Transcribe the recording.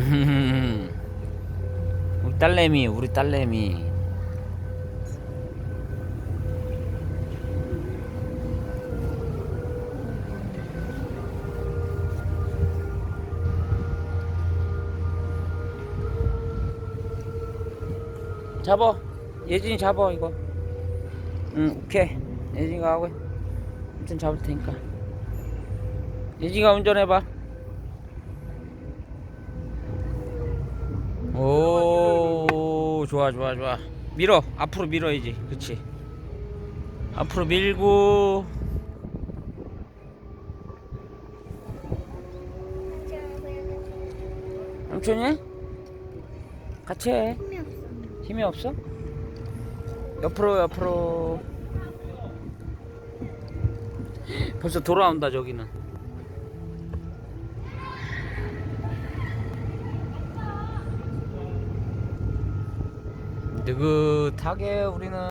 우리 딸내미 우리 딸내미. 잡어. 예진이 잡어 이거. 응 오케이. 예진이가 하고 아무튼 잡을 테니까. 예진이가 운전해봐 오 좋아 좋아 좋아. 밀어. 앞으로 밀어야지. 그치? 앞으로 밀고. 삼촌이? 해? 같이 해. 힘이 없어? 옆으로 옆으로. 벌써 돌아온다 저기는 느긋하게 우리는